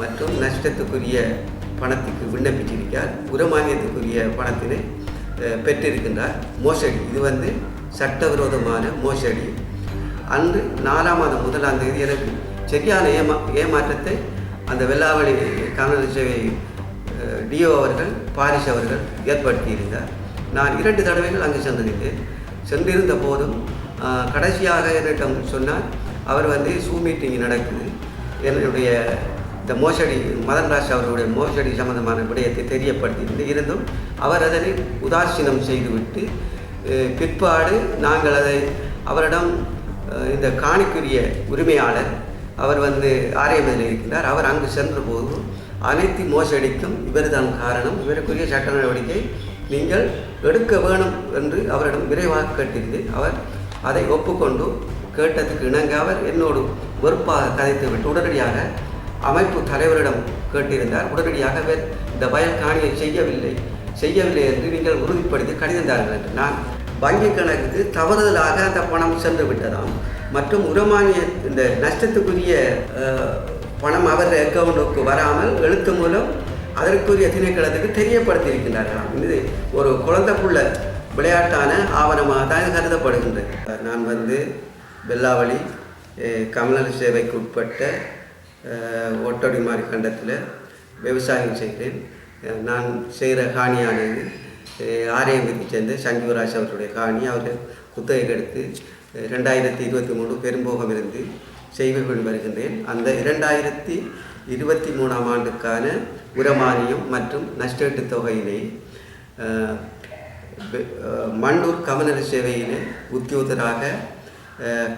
மற்றும் நஷ்டத்துக்குரிய பணத்துக்கு விண்ணப்பிச்சிருக்கார் உரமானியத்துக்குரிய பணத்தினை பெற்றிருக்கின்றார். மோசடி. இது வந்து சட்டவிரோதமான மோசடி. அன்று நாலாம் மாதம் முதலாம் தேதி எனக்கு சரியான ஏமா ஏமாற்றத்தை அந்த வெள்ளாவளி காணொலி சேவை டிஓ அவர்கள் பாரிஸ் அவர்கள் ஏற்படுத்தியிருந்தார். நான் இரண்டு தடவைகள் அங்கு சென்றிருந்தேன். சென்றிருந்த போதும் கடைசியாக என்னிடம் சொன்னால் அவர் வந்து சூ மீட்டிங் நடக்குது. என்னுடைய இந்த மோசடி மதன் ராஜ் அவர்களுடைய மோசடி சம்பந்தமான விடயத்தை தெரியப்படுத்தியிருந்து இருந்தும் அவர் அதனை உதாசீனம் செய்துவிட்டு பிற்பாடு நாங்கள் அதை அவரிடம் இந்த காணிக்குரிய உரிமையாளர் அவர் வந்து ஆரியமதில் இருக்கிறார் அவர் அங்கு சென்றபோது அனைத்து மோசடிக்கும் இவர்தான் காரணம். இவருக்குரிய சட்ட நடவடிக்கை நீங்கள் எடுக்க வேணும் என்று அவரிடம் விரைவாக கேட்டிருந்து அவர் அதை ஒப்புக்கொண்டு கேட்டதுக்கு இணங்க அவர் என்னோடு வெறுப்பாக கதைத்து விட்டு உடனடியாக அமைப்பு தலைவரிடம் கேட்டிருந்தார். உடனடியாக அவர் இந்த வயல் காணியை செய்யவில்லை செய்யவில்லை என்று நீங்கள் உறுதிப்படுத்தி கடிதம் தாருங்கள் என்று. நான் வங்கி கணக்குக்கு தவறுதலாக அந்த பணம் சென்று விட்டதாம். மற்றும் உரமானிய இந்த நஷ்டத்துக்குரிய பணம் அவர் அக்கௌண்ட்டுக்கு வராமல் எழுத்து மூலம் அதற்குரிய திணைக்களத்துக்கு தெரியப்படுத்தியிருக்கின்றார்களாம். இது ஒரு குழந்தை புள்ள விளையாட்டான ஆவணமாக தான் கருதப்படுகின்றது. நான் வந்து வெள்ளாவளி கமலர் சேவைக்கு உட்பட்ட ஒட்டடி ஒட்டடிமாரி கண்டத்தில் விவசாயம் செய்கிறேன் நான் செய்கிற காணியானது அஹ், சேர்ந்த சஞ்சீவராஜ் அவருடைய காணி. அவர் குத்தகை எடுத்து ரெண்டாயிரத்தி இருபத்தி மூணு பெரும்போகம் இருந்து செய்து கொண்டு வருகின்றேன். அந்த இரண்டாயிரத்தி இருபத்தி மூணாம் ஆண்டுக்கான உரமானியம் மற்றும் நஷ்டஈட்டுத் தொகையினை மண்டூர் கமநல சேவையிலே உத்தியோகராக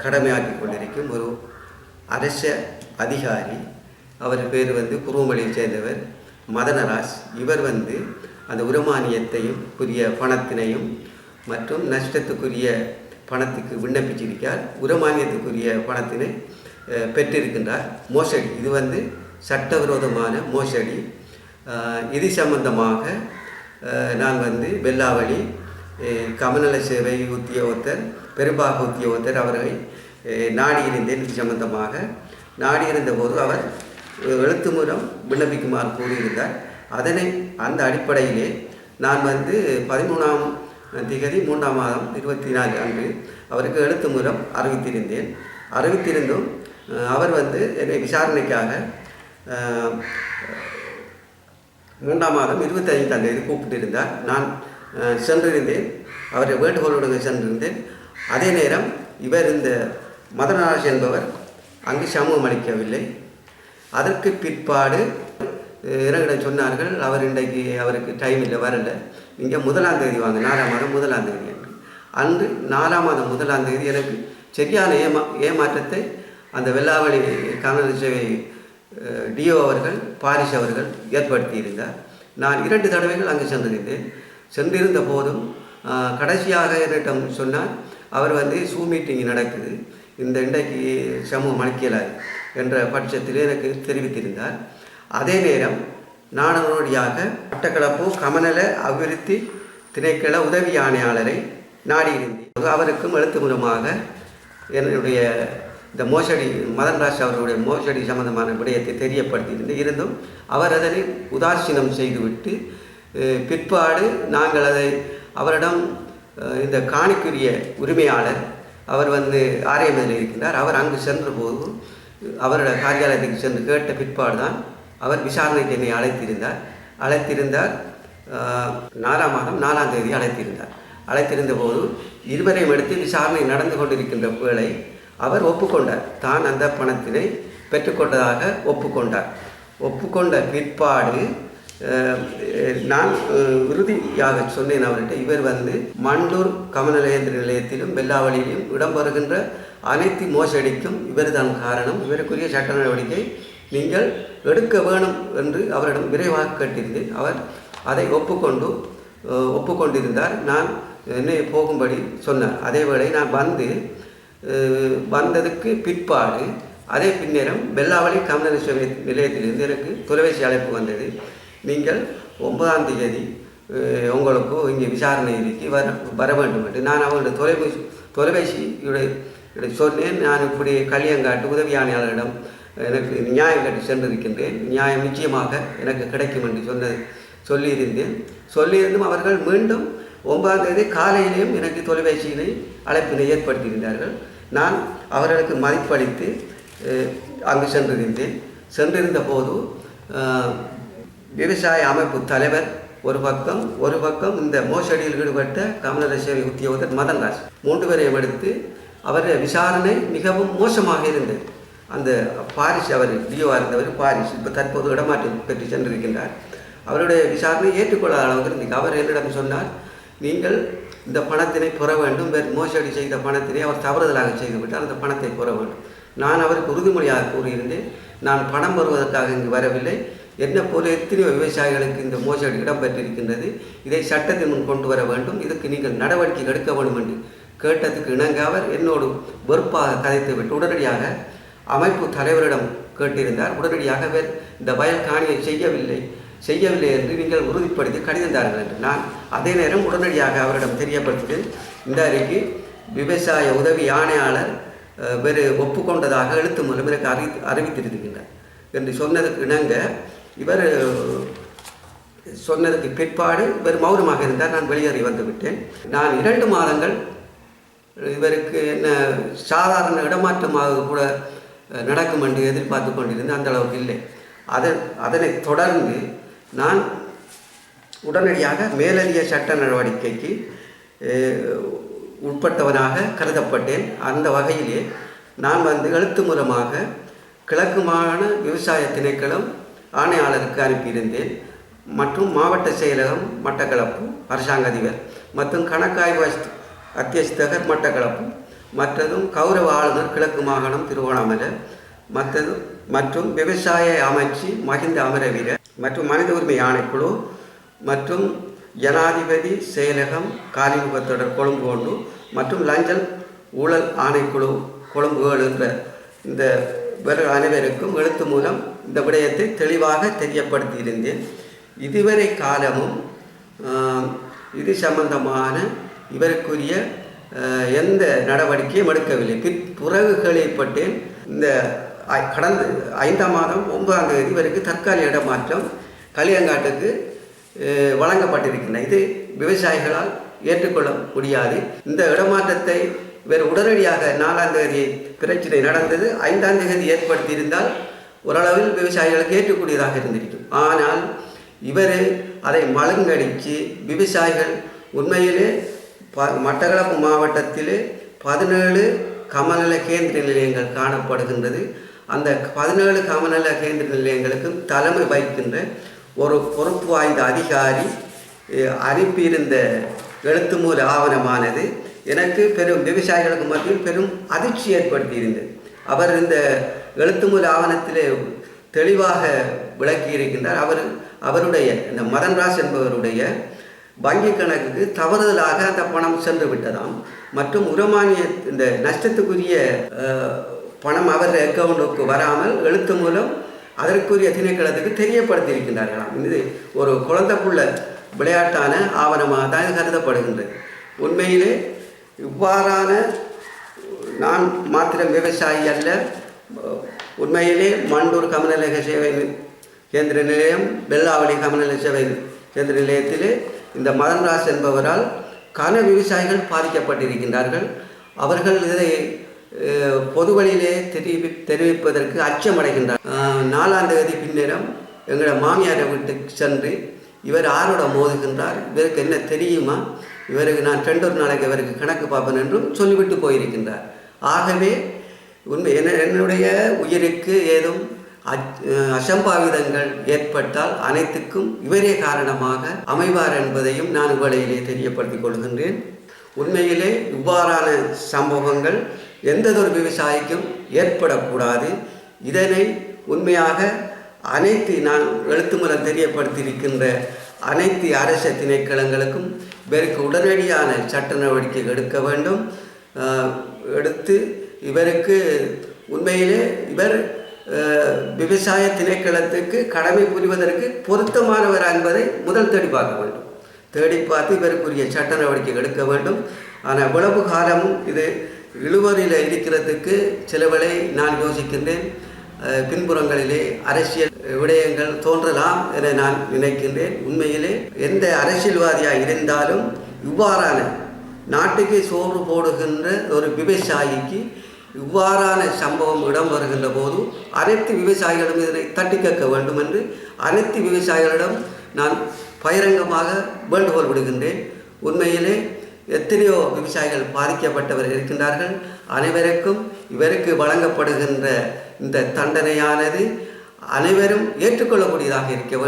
கடமையாக்கி கொண்டிருக்கும் ஒரு அரச அதிகாரி அவர் பேர் வந்து குருவமலையைச் சேர்ந்தவர் மதனராஜ். இவர் வந்து அந்த உரமானியத்தையும் புரிய பணத்தினையும் மற்றும் நஷ்டத்துக்குரிய பணத்துக்கு விண்ணப்பிச்சிருக்கார் உரமானியத்துக்குரிய பணத்தினை பெற்றிருக்கின்றார். மோசடி. இது வந்து சட்டவிரோதமான மோசடி. இது சம்பந்தமாக நான் வந்து வெள்ளாவளி கமநல சேவை உத்தியோகத்தர் பெரும்பாக உத்தியோகத்தர் அவர்களை நாடியிருந்தேன். இது சம்பந்தமாக நாடியிருந்த போது அவர் எழுத்து மூலம் விண்ணப்பிக்குமாறு கூறியிருந்தார். அதனை அந்த அடிப்படையிலே நான் வந்து பதிமூணாம் திகதி மூன்றாம் மாதம் இருபத்தி நாலு அன்று அவருக்கு எழுத்து மூலம் அறிவித்திருந்தேன். அறிவித்திருந்தும் அவர் வந்து என்னை விசாரணைக்காக மூன்றாம் மாதம் இருபத்தி ஐந்தாம் தேதி கூப்பிட்டிருந்தார். நான் சென்றிருந்தேன். அவரை வேண்டுகோளுடன் சென்றிருந்தேன். அதே நேரம் இவர் இந்த மதராஜ் என்பவர் அங்கு சமூகம் அளிக்கவில்லை. அதற்கு பிற்பாடு இறங்கிடம் சொன்னார்கள் அவர் இன்றைக்கு அவருக்கு டைம் இல்லை வரல. நீங்கள் முதலாம் தேதி வாங்க நாலாம் மாதம் முதலாம் தேதி. என்று அன்று நாலாம் மாதம் முதலாம் தேதி எனக்கு சரியான ஏமா ஏமாற்றத்தை அந்த வெள்ளாவளி காணொலி சேவை டிஓ அவர்கள் பாரிஸ் அவர்கள் ஏற்படுத்தியிருந்தார் நான் இரண்டு தடவைகள் அங்கு சென்றிருந்தேன். சென்றிருந்த போதும் கடைசியாக என்னிடம் சொன்னால் அவர் வந்து சூ மீட்டிங் நடக்குது. இந்த இன்றைக்கு சமூகம் அளிக்கலாது என்ற பட்சத்தில் எனக்கு தெரிவித்திருந்தார். அதே நேரம் நாடனோடியாக மட்டக்களப்பு கமநல அபிவிருத்தி திணைக்கள உதவி ஆணையாளரை நாடியிருந்தேன். அவருக்கும் எழுத்து மூலமாக என்னுடைய இந்த மோசடி மதன்ராஜ் அவர்களுடைய மோசடி சம்பந்தமான விடயத்தை தெரியப்படுத்தியிருந்து இருந்தும் அவர் அதனை உதாசீனம் செய்துவிட்டு பிற்பாடு நாங்கள் அதை அவரிடம் இந்த காணிக்குரிய உரிமையாளர் அவர் வந்து ஆரியமதில் இருக்கின்றார். அவர் அங்கு சென்ற அவரோட காரியாலயத்துக்கு சென்று கேட்ட பிற்பாடு தான் அவர் விசாரணைக்கு என்னை அழைத்திருந்தார். அழைத்திருந்தார் நாலாம் மாதம் நாலாம் தேதி அழைத்திருந்தார். அழைத்திருந்த போது இருவரையும் எடுத்து விசாரணை நடந்து கொண்டிருக்கின்ற வேளை அவர் ஒப்புக்கொண்டார். தான் அந்த பணத்தினை பெற்றுக்கொண்டதாக ஒப்புக்கொண்டார். ஒப்புக்கொண்ட பிற்பாடு நான் அஹ், உறுதியாக சொன்னேன் அவர்கிட்ட இவர் வந்து மண்டூர் கமநலயந்திர நிலையத்திலும் வெள்ளாவளியிலும் இடம்பெறுகின்ற அனைத்து மோசடிக்கும் இவர்தான் காரணம். இவருக்குரிய சட்ட நடவடிக்கை நீங்கள் எடுக்க வேணும் என்று அவரிடம் விரைவாக கேட்டிருந்தேன் அவர் அதை ஒப்புக்கொண்டு ஒப்புக்கொண்டிருந்தார். நான் என்னை போகும்படி சொன்னார். அதேவேளை நான் வந்து வந்ததுக்கு பிற்பாடு அதே பின்னேரம் வெள்ளாவளி கமநல நிலையத்திலிருந்து எனக்கு தொலைபேசி அழைப்பு வந்தது. நீங்கள் ஒன்பதாம் தேதி உங்களுக்கு இங்கே விசாரணை இருக்கு வர வர வேண்டும் என்று. நான் அவங்களுடைய தொலைபேசி தொலைபேசியுடைய சொன்னேன். நான் இப்படி களியங்காட்டு உதவி ஆணையாளரிடம் எனக்கு நியாயம் கட்டி சென்றிருக்கின்றேன். நியாயம் நிச்சயமாக எனக்கு கிடைக்கும் என்று சொன்ன சொல்லியிருந்தேன். சொல்லியிருந்தும் அவர்கள் மீண்டும் ஒன்பதாம் தேதி காலையிலேயும் எனக்கு தொலைபேசியினை அழைப்பினை ஏற்படுத்தியிருந்தார்கள். நான் அவர்களுக்கு மதிப்பளித்து அங்கு சென்றிருந்தேன். சென்றிருந்த போது விவசாய அமைப்பு தலைவர் ஒரு பக்கம் ஒரு பக்கம் இந்த மோசடியில் ஈடுபட்ட கமநல சேவை உத்தியோகத்தர் மதன்ராஜ் மூன்று பேரையும் எடுத்து அவருடைய விசாரணை மிகவும் மோசமாக இருந்தது. அந்த பாரிஸ் அவர் டிஓவாக இருந்தவர் பாரிஸ் இப்போ தற்போது இடமாற்றம் பெற்று சென்றிருக்கின்றார். அவருடைய விசாரணை ஏற்றுக்கொள்ளாத அளவுக்கு இருந்தது. அவர் என்னிடம் சொன்னார் நீங்கள் இந்த பணத்தினை பெற வேண்டும். வேறு மோசடி செய்த பணத்தினை அவர் தவறுதலாக செய்துவிட்டால் அந்த பணத்தை பெற வேண்டும். நான் அவருக்கு உறுதிமொழியாக கூறியிருந்தேன் நான் பணம் பெறுவதற்காக இங்கு வரவில்லை. என்ன போல எத்தனையோ விவசாயிகளுக்கு இந்த மோசடி இடம்பெற்றிருக்கின்றது. இதை சட்டத்தின் முன் கொண்டு வர வேண்டும். இதுக்கு நீங்கள் நடவடிக்கை எடுக்க வேண்டும் என்று கேட்டதுக்கு இணங்க அவர் என்னோடு வெறுப்பாக கதைத்து விட்டு உடனடியாக அமைப்பு தலைவரிடம் கேட்டிருந்தார். உடனடியாக அவர் இந்த வயல் காணியை செய்யவில்லை செய்யவில்லை என்று நீங்கள் உறுதிப்படுத்தி கடிதம் தாருங்கள் என்று. நான் அதே நேரம் உடனடியாக அவரிடம் தெரியப்படுத்தினேன். இந்த அறிக்கை விவசாய உதவி ஆணையாளர் வேறு ஒப்புக்கொண்டதாக எழுத்து மூலம் எனக்கு அறி அறிவித்திருக்கின்றார் என்று சொன்னதுக்கு இணங்க இவர் சொன்னதுக்கு பிற்பாடு இவர் மௌனமாக இருந்தார். நான் வெளியேறி வந்துவிட்டேன் நான் இரண்டு மாதங்கள் இவருக்கு என்ன சாதாரண இடமாற்றமாக கூட நடக்கும் என்று எதிர்பார்த்து கொண்டிருந்தேன். அந்த அளவுக்கு இல்லை. அதன் அதனை தொடர்ந்து நான் உடனடியாக மேலதிக சட்ட நடவடிக்கைக்கு உட்பட்டவனாக கருதப்பட்டேன். அந்த வகையிலே நான் வந்து எழுத்து மூலமாக கிழக்கு மாகாண விவசாய திணைக்களம் ஆணையாளருக்கு அனுப்பியிருந்தேன். மற்றும் மாவட்ட செயலகம் மட்டக்களப்பு அரசாங்க அதிபர் மற்றும் கணக்காய்வு அத்தியஸ்தகர் மட்டக்களப்பு மற்றதும் கௌரவ ஆளுநர் கிழக்கு மாகாணம் திருவண்ணாமலை மற்றது மற்றும் விவசாய அமைச்சு மகிந்த அமரவீர மற்றும் மனித உரிமை ஆணைக்குழு மற்றும் ஜனாதிபதி செயலகம் காலிமுகத்தொடர் கொழும்பு ஒன்று மற்றும் லஞ்சல் ஊழல் ஆணைக்குழு கொழும்பு ஏழு என்ற இந்த இவர்கள் அனைவருக்கும் எழுத்து மூலம் இந்த விடயத்தை தெளிவாக தெரியப்படுத்தியிருந்தேன். இதுவரை காலமும் இது சம்பந்தமான இவருக்குரிய எந்த நடவடிக்கையும் எடுக்கவில்லை. பிற் பிறகு கேள்விப்பட்டேன் இந்த கடந்த ஐந்தாம் மாதம் ஒன்பதாம் தேதி இவருக்கு தற்காலிக இடமாற்றம் களியங்காட்டுக்கு வழங்கப்பட்டிருக்கின்றன. இது விவசாயிகளால் ஏற்றுக்கொள்ள முடியாது. இந்த இடமாற்றத்தை இவர் உடனடியாக நாலாம் தேதி பிரச்சனை நடந்தது. ஐந்தாம் தேதி ஏற்படுத்தியிருந்தால் ஓரளவில் விவசாயிகளுக்கு ஏற்றக்கூடியதாக இருந்திருக்கும். ஆனால் இவர் அதை மழுங்கடித்து விவசாயிகள் உண்மையிலே ப மட்டக்களப்பு மாவட்டத்திலே பதினேழு கமநல கேந்திர நிலையங்கள் காணப்படுகின்றது. அந்த பதினேழு கமநல கேந்திர நிலையங்களுக்கும் தலைமை வகிக்கின்ற ஒரு பொறுப்பு வாய்ந்த அதிகாரி அனுப்பியிருந்த எழுத்து மூல ஆவணமானது எனக்கு பெரும் விவசாயிகளுக்கு மத்தியில் பெரும் அதிர்ச்சி ஏற்படுத்தியிருந்தது. அவர் இந்த எழுத்துமுல் ஆவணத்திலே தெளிவாக விளக்கி இருக்கின்றார். அவர் அவருடைய இந்த மதன்ராஜ் என்பவருடைய வங்கி கணக்குக்கு தவறுதலாக அந்த பணம் சென்று விட்டதாம். மற்றும் உரமானிய இந்த நஷ்டத்துக்குரிய பணம் அவர் அக்கௌண்ட்டுக்கு வராமல் எழுத்து மூலம் அதற்குரிய திணைக்களத்துக்கு தெரியப்படுத்தியிருக்கின்றார்களாம். இது ஒரு குழந்தைக்குள்ள விளையாட்டான ஆவணமாக தான் கருதப்படுகின்றது. உண்மையிலே இவ்வாறான நான் மாத்திரம் விவசாயி அல்ல உண்மையிலே மண்டூர் கமநலக சேவை கேந்திர நிலையம் வெள்ளாவளி கமநல சேவை கேந்திர நிலையத்திலே இந்த மதன்ராஜ் என்பவரால் கன விவசாயிகள் பாதிக்கப்பட்டிருக்கின்றார்கள். அவர்கள் இதை பொது வழியிலே தெரிவி தெரிவிப்பதற்கு அச்சமடைகின்றார். நாலாம் தேதி பின்னரம் எங்களோட மாமியாரை வீட்டுக்கு சென்று இவர் ஆரோட மோதுகின்றார். இவருக்கு என்ன தெரியுமா? இவருக்கு நான் ரெண்டு ஒரு நாளைக்கு இவருக்கு கணக்கு பார்ப்பேன் என்றும் சொல்லிவிட்டு போயிருக்கின்றார். ஆகவே உண்மை. என்ன என்னுடைய உயிருக்கு ஏதும் அச்- அசம்பாவிதங்கள் ஏற்பட்டால் அனைத்துக்கும் இவரே காரணமாக அமைவார் என்பதையும் நான் உங்களிலே தெரியப்படுத்திக் கொள்கின்றேன். உண்மையிலே இவ்வாறான சம்பவங்கள் எந்ததொரு விவசாயிக்கும் ஏற்படக்கூடாது. இதனை உண்மையாக அனைத்து நான் எழுத்து மூலம் தெரியப்படுத்தியிருக்கின்ற அனைத்து அரச திணைக்களங்களுக்கும் இவருக்கு உடனடியான சட்ட நடவடிக்கை எடுக்க வேண்டும். எடுத்து இவருக்கு உண்மையிலே இவர் விவசாய திணைக்களத்துக்கு கடமை புரிவதற்கு பொருத்தமானவர் என்பதை முதல் தேடி பார்க்க வேண்டும். தேடி பார்த்து இவருக்குரிய சட்ட நடவடிக்கை எடுக்க வேண்டும். ஆனால் இவ்வளவு காலமும் இது இழுவரில் இருக்கிறதுக்கு சிலவளை நான் யோசிக்கின்றேன். பின்புறங்களிலே அரசியல் விடயங்கள் தோன்றலாம் என நான் நினைக்கின்றேன். உண்மையிலே எந்த அரசியல்வாதியாக இருந்தாலும் இவ்வாறான நாட்டுக்கு சோறு போடுகின்ற ஒரு விவசாயிக்கு இவ்வாறான சம்பவம் இடம் வருகின்ற போது அனைத்து விவசாயிகளும் இதனை தட்டி கேட்க வேண்டும் என்று அனைத்து விவசாயிகளிடம் நான் பகிரங்கமாக வேண்டுகோள் விடுகின்றேன். உண்மையிலே எத்தனையோ விவசாயிகள் பாதிக்கப்பட்டவர் இருக்கின்றார்கள். அனைவருக்கும் இவருக்கு வழங்கப்படுகின்ற இந்த தண்டனையானது அனைவரும் ஏற்றுக்கொள்ளக்கூடியதாக இருக்க வேண்டும்.